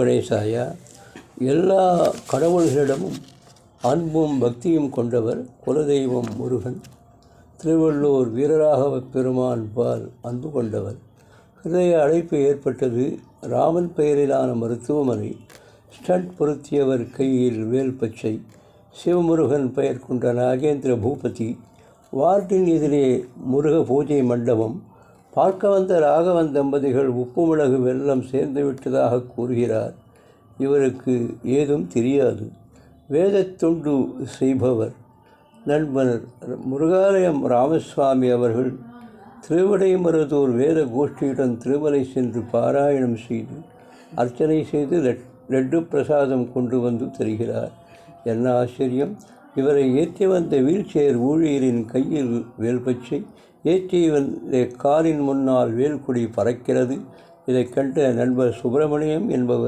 கணேசாயா எல்லா கடவுள்களிடமும் அன்பும் பக்தியும் கொண்டவர் குலதெய்வம் முருகன். திருவள்ளூர் வீரராகவ பெருமான் பால் அன்பு கொண்டவர். ஹிருதய அழைப்பு ஏற்பட்டது ராமன் பெயரிலான மருத்துவமனை. ஸ்டண்ட் பொருத்தியவர் கையில் வேல் பச்சை. சிவமுருகன் பெயர் கொண்ட நாகேந்திர பூபதி. வார்டின் எதிரே முருக பூஜை மண்டபம். பார்க்க வந்த ராகவன் தம்பதிகள் உப்பு மிளகு வெள்ளம் சேர்ந்து விட்டதாக கூறுகிறார். இவருக்கு ஏதும் தெரியாது. வேதத்தொண்டு செய்பவர் நண்பர் முருகாலயம் ராமசுவாமி அவர்கள் திருவிடைமருதூர் வேத கோஷ்டியுடன் திருமலை சென்று பாராயணம் செய்து அர்ச்சனை செய்து லட் லட்டு பிரசாதம் கொண்டு வந்து தருகிறார். என்ன ஆச்சரியம்? இவரை ஏற்றி வந்த வீல்சேர் ஊழியரின் கையில் வேல்பச்சை ஏற்றி வந்த காரின் முன்னால் வேல்குடி பறக்கிறது. இதைக் கண்ட நண்பர் சுப்பிரமணியம் என்பவர்